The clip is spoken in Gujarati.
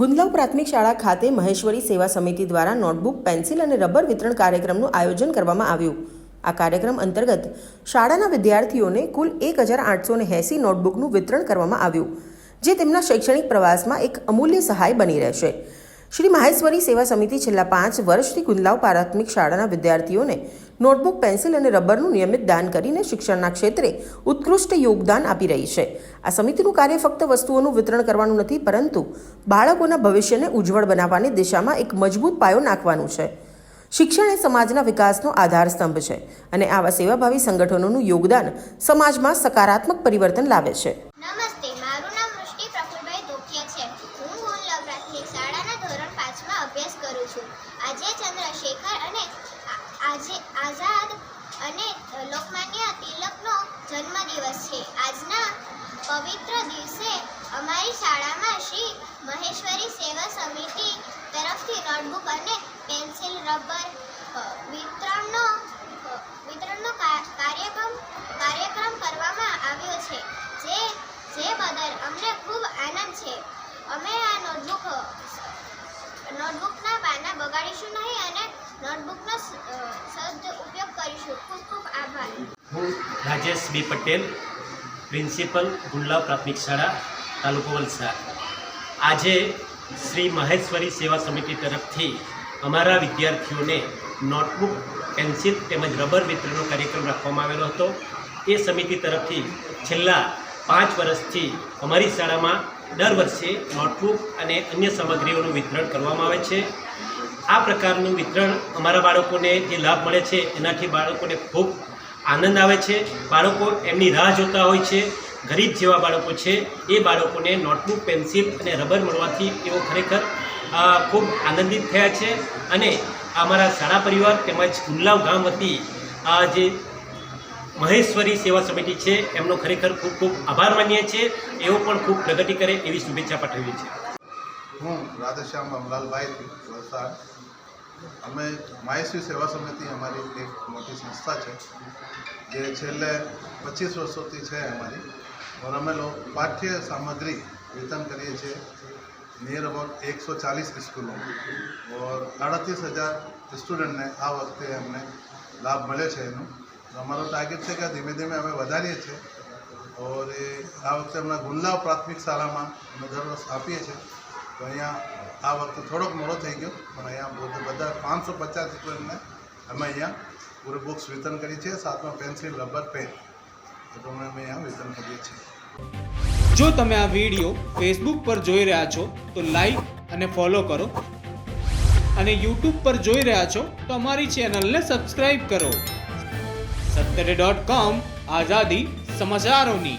ગુંદલાવ પ્રાથમિક શાળા ખાતે મહેશ્વરી સેવા સમિતિ દ્વારા નોટબુક, પેન્સિલ અને રબર વિતરણ કાર્યક્રમનું આયોજન કરવામાં આવ્યું. આ કાર્યક્રમ અંતર્ગત શાળાના વિદ્યાર્થીઓને કુલ એક હજાર આઠસો ને એંસી નોટબુકનું વિતરણ કરવામાં આવ્યું, જે તેમના શૈક્ષણિક પ્રવાસમાં એક અમૂલ્ય સહાય બની રહેશે. શ્રી માહેશ્વરી સેવા સમિતિ છેલ્લા પાંચ વર્ષથી ગુંદલાવ પ્રાથમિક શાળાના વિદ્યાર્થીઓને નોટબુક, પેન્સિલ અને રબરનું નિયમિત દાન કરીને શિક્ષણના ક્ષેત્રે ઉત્કૃષ્ટ યોગદાન આપી રહી છે. આ સમિતિનું કાર્ય ફક્ત વસ્તુઓનું વિતરણ કરવાનું નથી, પરંતુ બાળકોના ભવિષ્યને ઉજ્જવળ બનાવવાની દિશામાં એક મજબૂત પાયો નાખવાનું છે. શિક્ષણ એ સમાજના વિકાસનો આધાર સ્તંભ છે અને આવા સેવાભાવી સંગઠનોનું યોગદાન સમાજમાં સકારાત્મક પરિવર્તન લાવે છે. નમસ્તે મારું નામ વૃષ્ટિ પ્રફુલભાઈ ધોકિયા છે હું ગુણલવ પ્રાથમિક શાળાના ધોરણ પાંચમાં અભ્યાસ કરું છું આજે ચંદ્રશેખર અને આ- આજે આઝાદ અને લોકમાન્ય તિલકનો જન્મદિવસ છે. આજના પવિત્ર દિવસે અમારી શાળામાં શ્રી મહેશ્વરી સેવા સમિતિ તરફથી નોટબુક અને પેન્સિલ, રબર વિતરણનો વિતરણનો કાર્યક્રમ કાર્યક્રમ કરવામાં આવ્યો છે. જે જે બદલ અમને ખૂબ આનંદ છે. અમે આ નોટબુક નોટબુકના પાના બગાડીશું. નોટબુકનો સદ ઉપયોગ કરીશું. ખૂબ ખૂબ આભાર. હું રાજેશ બી પટેલ, પ્રિન્સિપલ ગુંડલા પ્રાથમિક શાળા, તાલુકો વલસાડ. આજે શ્રી મહેશ્વરી સેવા સમિતિ તરફથી અમારા વિદ્યાર્થીઓને નોટબુક, પેન્સિલ તેમજ રબર વિતરણનો કાર્યક્રમ રાખવામાં આવેલો હતો. એ સમિતિ તરફથી છેલ્લા પાંચ વર્ષથી અમારી શાળામાં દર વર્ષે નોટબુક અને અન્ય સામગ્રીઓનું વિતરણ કરવામાં આવે છે. આ પ્રકારનું વિતરણ અમારા બાળકોને જે લાભ મળે છે, એનાથી બાળકોને ખૂબ આનંદ આવે છે. બાળકો એમની રાહ જોતા હોય છે, ગરીબ જેવા બાળકો છે, એ બાળકોને નોટબુક, પેન્સિલ અને રબર મળવાથી તેઓ ખરેખર ખૂબ આનંદિત થયા છે. અને અમારા શાળા પરિવાર તેમજ ગુલ્લાવ ગામ વતી જે મહેશ્વરી સેવા સમિતિ છે, એમનો ખરેખર ખૂબ ખૂબ આભાર માનીએ છીએ. એઓ પણ ખૂબ પ્રગતિ કરે એવી શુભેચ્છા પાઠવીએ છીએ. હું રાધેશ્યામ અમલાલભાઈ વલસાડ. અમે માયશ્રી સેવા સમિતિ અમારી એક મોટી સંસ્થા છે, જે છેલ્લે પચીસ વર્ષોથી છે અમારી. और અમે લોકો પાઠ્ય સામગ્રી વિતરણ કરીએ છીએ નિયર અબાઉટ એકસો ચાલીસ સ્કૂલોમાં ઓર અડતીસ હજાર સ્ટુડન્ટને આ વખતે અમને લાભ મળ્યો છે એનો. અમારો ટાર્ગેટ છે કે ધીમે ધીમે અમે વધારીએ છીએ. ઓર એ આ વખતે હમણાં ગુલ્લા પ્રાથમિક શાળામાં અમે દર વર્ષ આપીએ છીએ. તો અહીંયા આ વખતે થોડોક મોડો થઈ ગયો, પણ અહીંયા બધું પાંચસો પચાસ સ્ટુડન્ટને અમે અહીંયા પૂરે બુક્સ વિતરણ કરીએ છીએ સાથમાં પેન્સિલ રબર પેન એ પ્રમાણે અમે અહીંયા વિતરણ કરીએ છીએ. જો તમે આ વીડિયો ફેસબુક પર જોઈ રહ્યા છો, તો લાઈક અને ફોલો કરો. અને યુટ્યુબ પર જોઈ રહ્યા છો, તો અમારી ચેનલને સબસ્ક્રાઈબ કરો. સત્તરે ડોટ કોમ આઝાદી સમાચારોની.